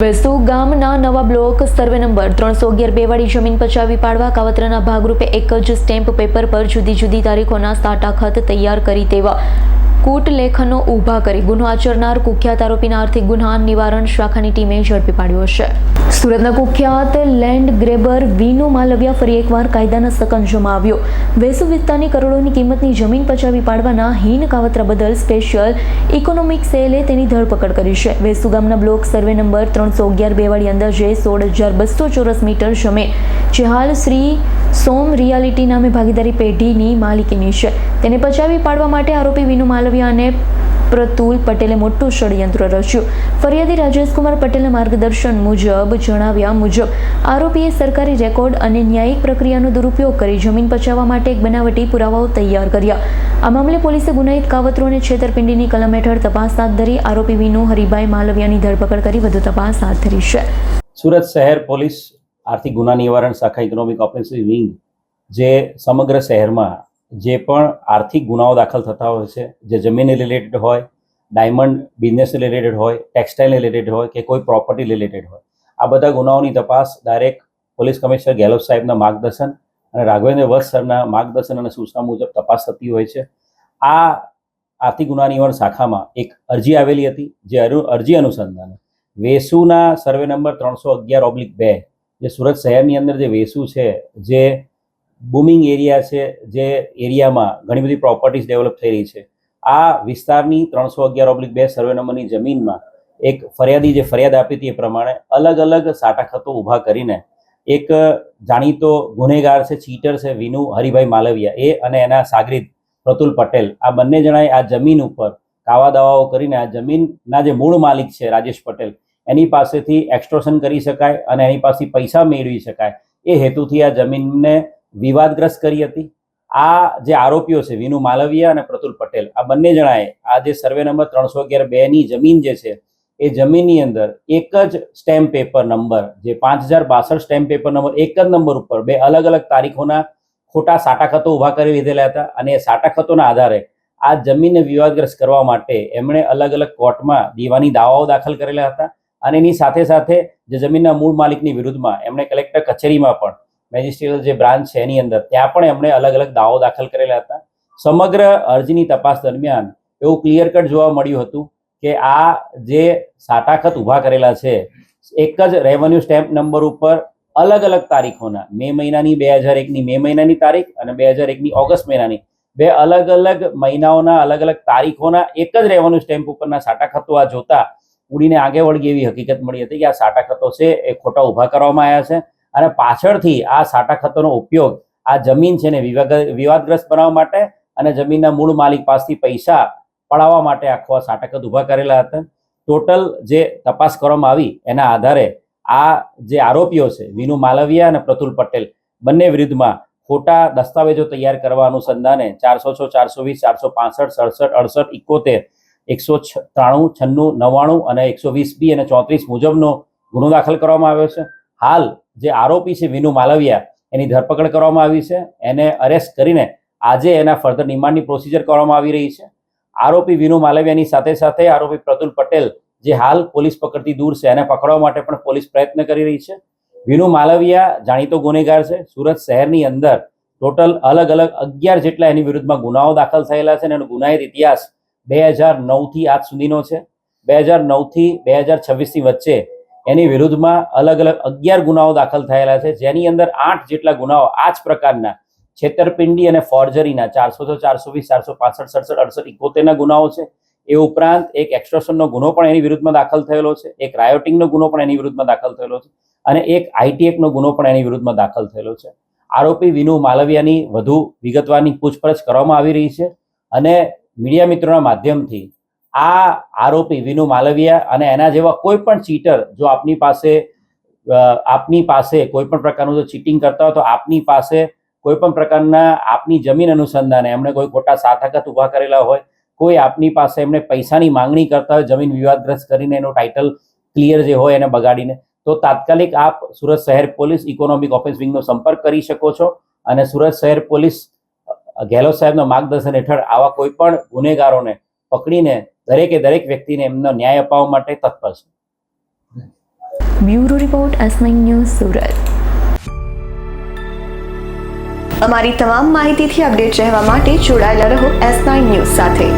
વેસુ ગામના નવા block survey number ત્રણસો અગિયાર બેવાળી જમીન પચાવી પાડવા કાવતરાના ભાગરૂપે એક જ સ્ટેમ્પ પેપર પર જુદી જુદી તારીખોના સાટા ખત તૈયાર કરી દેવા કૂટ લેખનો ઊભા કરી ગુનો આચરનાર કુખ્યાત આરોપીના આર્થિક ગુના નિવારણ શાખાની ટીમે ઝડપી પાડ્યો છે. સુરતના કુખ્યાત લેન્ડ ગ્રેબર વિનુ માલવિયા ફરી એકવાર કાયદાના સકંજમાં આવ્યો. વેસુ વિસ્તારની કરોડોની કિંમતની જમીન પચાવી પાડવાના હીન કાવતરા બદલ સ્પેશિયલ ઇકોનોમિક સેલે તેની ધરપકડ કરી છે. વેસુ ગામના બ્લોક સર્વે નંબર ત્રણસો અગિયાર બેવાળી અંદાજે સોળ હજાર બસો ચોરસ મીટર જમે જે હાલ શ્રી સોમ રિયાલિટી નામે ભાગીદારી પેઢીની માલિકીની છે. તેને પચાવી પાડવા માટે આરોપી વિનુ માલવિયા અને પ્રતુલ પટેલે મોટું ષડયંત્ર રચ્યું. ફરિયાદી રાજેશકુમાર પટેલના માર્ગદર્શન મુજબ જણાવ્યા મુજબ, આરોપીએ સરકારી રેકોર્ડ અને ન્યાયિક પ્રક્રિયાનો દુરુપયોગ કરી જમીન પચાવવા માટે એક બનાવટી પુરાવાઓ તૈયાર કર્યા. આ મામલે પોલીસે ગુનાહિત કાવતરો અને છેતરપિંડીની કલમ હેઠળ તપાસ હાથ ધરી આરોપી વિનુ હરિભાઈ માલવિયાની ધરપકડ કરી વધુ તપાસ હાથ ધરી છે. સુરત શહેર પોલીસ આર્થિક ગુના નિવારણ શાખા ઇકોનોમિક ઓફેન્સિવ વિંગ જે સમગ્ર શહેરમાં જે પણ આર્થિક ગુનાઓ દાખલ થતા હોય છે, જે જમીનને રિલેટેડ હોય ડાયમંડ બિઝનેસ રિલેટેડ હોય ટેક્સટાઇલને રિલેટેડ હોય કે કોઈ પ્રોપર્ટી રિલેટેડ હોય, આ બધા ગુનાઓની તપાસ ડાયરેક્ટ પોલીસ કમિશનર ગેહલોત સાહેબના માર્ગદર્શન અને રાઘવેન્દ્ર વત્સ સરના માર્ગદર્શન અને સૂચના મુજબ તપાસ થતી હોય છે. આ આર્થિક ગુના નિવારણ શાખામાં એક અરજી આવેલી હતી, જે અરુ- અરજી અનુસંધાને વેસુના સર્વે નંબર ત્રણસો અગિયાર ઓબ્લિક બે જે સુરત શહેરની અંદર જે વેસુ છે, જે બુમિંગ એરિયા છે, જે એરિયામાં ઘણી બધી પ્રોપર્ટીઝ ડેવલપ થઈ રહી છે. આ વિસ્તારની ત્રણસો અગિયાર ઓબ્લિક બે સર્વે નંબરની જમીનમાં એક ફરિયાદી જે ફરિયાદ આપી હતી એ પ્રમાણે અલગ અલગ સાટાખતો ઊભા કરીને એક જાણીતો ગુનેગાર છે ચીટર છે, વિનુ હરિભાઈ માલવિયા, એ અને એના સાગરીત પ્રતુલ પટેલ, આ બંને જણાએ આ જમીન ઉપર કાવા દાવાઓ કરીને આ જમીનના જે મૂળ માલિક છે, રાજેશ પટેલ એની પાસેથી એક્સ્ટ્રોશન કરી શકાય અને એની પાસેથી પૈસા મેળવી શકાય. એ હેતુથી આ જમીનને વિવાદગ્રસ્ત કરી હતી. આ જે આરોપીઓ છે, વિનુ માલવિયા અને પ્રતુલ પટેલ, આ બંને જણાએ આ જે સર્વે નંબર ત્રણસો અગિયાર બેની જમીન જે છે, એ જમીનની અંદર એક જ સ્ટેમ્પ પેપર નંબર જે પાંચ હજાર બાસઠ સ્ટેમ્પ પેપર નંબર એક જ નંબર ઉપર બે અલગ અલગ તારીખોના ખોટા સાટાખતો ઊભા કરી લીધેલા હતા અને એ સાટાખતોના આધારે આ જમીનને વિવાદગ્રસ્ત કરવા માટે એમણે અલગ અલગ કોર્ટમાં દીવાની દાવાઓ દાખલ કરેલા હતા. અને એની સાથે સાથે જે જમીનના મૂળ માલિકની વિરુદ્ધમાં એમણે કલેક્ટર કચેરીમાં પણ મેજિસ્ટ્રેટ જે બ્રાન્ચ છે એની અંદર, ત્યાં પણ એમણે અલગ અલગ દાવો દાખલ કરેલા હતા. સમગ્ર અરજીની તપાસ દરમિયાન એવું ક્લિયર કટ જોવા મળ્યું હતું કે આ જે સાટાખત ઊભા કરેલા છે, એક જ રેવન્યુ સ્ટેમ્પ નંબર ઉપર અલગ અલગ તારીખોના, મે મહિનાની બે હજાર એકની, મે મહિનાની તારીખ અને બે હજાર એકની ઓગસ્ટ મહિનાની, બે અલગ અલગ મહિનાઓના અલગ અલગ તારીખોના એક જ રેવન્યુ સ્ટેમ્પ ઉપરના સાટાખતો આ જોતા ઉડીને આગે વળગી એવી હકીકત મળી હતી કે આ સાટાખતો છે એ ખોટા ઊભા કરવામાં આવ્યા છે અને પાછળથી આ સાટા ખતોનો ઉપયોગ આ જમીન છે ને વિવાદગ્રસ્ત બનાવવા માટે અને જમીનના મૂળ માલિક પાસેથી પૈસા પડાવવા માટે આખો આ સાટાખત ઊભા કરેલા હતા. ટોટલ જે તપાસ કરવામાં આવી એના આધારે આ જે આરોપીઓ છે, વિનુ માલવિયા અને પ્રતુલ પટેલ, બંને વિરુદ્ધમાં ખોટા દસ્તાવેજો તૈયાર કરવા અનુસંધાને ચારસો છ ચારસો વીસ, ચારસો પાસઠ, સડસઠ, અડસઠ, ઇકોતેર એકસો ત્રાણું, છન્નું, નવ્વાણું અને એકસો વીસ બી અને ચોત્રીસ મુજબનો ગુનો દાખલ કરવામાં આવ્યો છે. હાલ જે આરોપી છે વિનુ માલવિયા, એની ધરપકડ કરવામાં આવી છે. એને અરેસ્ટ કરીને આજે એના ફર્ધર રિમાન્ડની પ્રોસિજર કરવામાં આવી રહી છે. આરોપી વિનુ માલવિયાની સાથે સાથે આરોપી પ્રતુલ પટેલ, જે હાલ પોલીસ પકડતી દૂર છે, એને પકડવા માટે પણ પોલીસ પ્રયત્ન કરી રહી છે. વિનુ માલવિયા જાણીતો ગુનેગાર છે. સુરત શહેરની અંદર ટોટલ અલગ અલગ અગિયાર જેટલા એની વિરુદ્ધમાં ગુનાઓ દાખલ થયેલા છે અને એનો ગુનાહિત ઇતિહાસ બે હજાર નવથી આજ સુધીનો છે. બે હજાર નવથી બે હજાર છવ્વીસની વચ્ચે એની વિરુદ્ધમાં અલગ અલગ અગિયાર ગુનાઓ દાખલ થયેલા છે. જેની અંદર આઠ જેટલા ગુનાઓ આ જ પ્રકારના છેતરપિંડી અને ફોર્જરીના ચારસો તો ચારસો વીસ, ચારસો પાસઠ, સડસઠ, અડસઠ, ઇકોતેરના ગુનાઓ છે. એ ઉપરાંત એક એક્સ્ટ્રોશનનો ગુનો પણ એની વિરુદ્ધમાં દાખલ થયેલો છે. એક રાયોટિંગનો ગુનો પણ એની વિરુદ્ધમાં દાખલ થયેલો છે. અને એક આઈટીએકનો ગુનો પણ એની વિરુદ્ધમાં દાખલ થયેલો છે. આરોપી વિનુ માલવિયાની વધુ વિગતવારની પૂછપરછ કરવામાં આવી રહી છે. અને મીડિયા મિત્રોના માધ્યમથી આ આરોપી વિનુ માલવિયા અને એના જેવા કોઈ પણ ચીટર જો આપની પાસે આપની પાસે કોઈ પણ પ્રકારનું જો ચીટિંગ કરતા હોય તો આપની પાસે કોઈ પણ પ્રકારના આપની જમીન અનુસંધાને એમણે કોઈ ખોટા સાથકત ઊભા કરેલા હોય, કોઈ આપની પાસે એમણે પૈસાની માંગણી કરતા હોય, જમીન વિવાદગ્રસ્ત કરીને એનું ટાઇટલ ક્લિયર જે હોય એને બગાડીને, તો તાત્કાલિક આપ સુરત શહેર પોલીસ ઇકોનોમિક ઓફિસ વિંગનો સંપર્ક કરી શકો છો અને સુરત શહેર પોલીસ ગેહલોત સાહેબના માર્ગદર્શન હેઠળ આવા કોઈ પણ ગુનેગારોને પકડીને દરેકે દરેક વ્યક્તિને એમનો ન્યાય અપાવવા માટે તત્પર છે. Bureau report nine news Surat. અમારી તમામ માહિતીથી અપડેટ રહેવા માટે જોડાયેલા રહો એસ નાઇન ન્યૂઝ સાથે.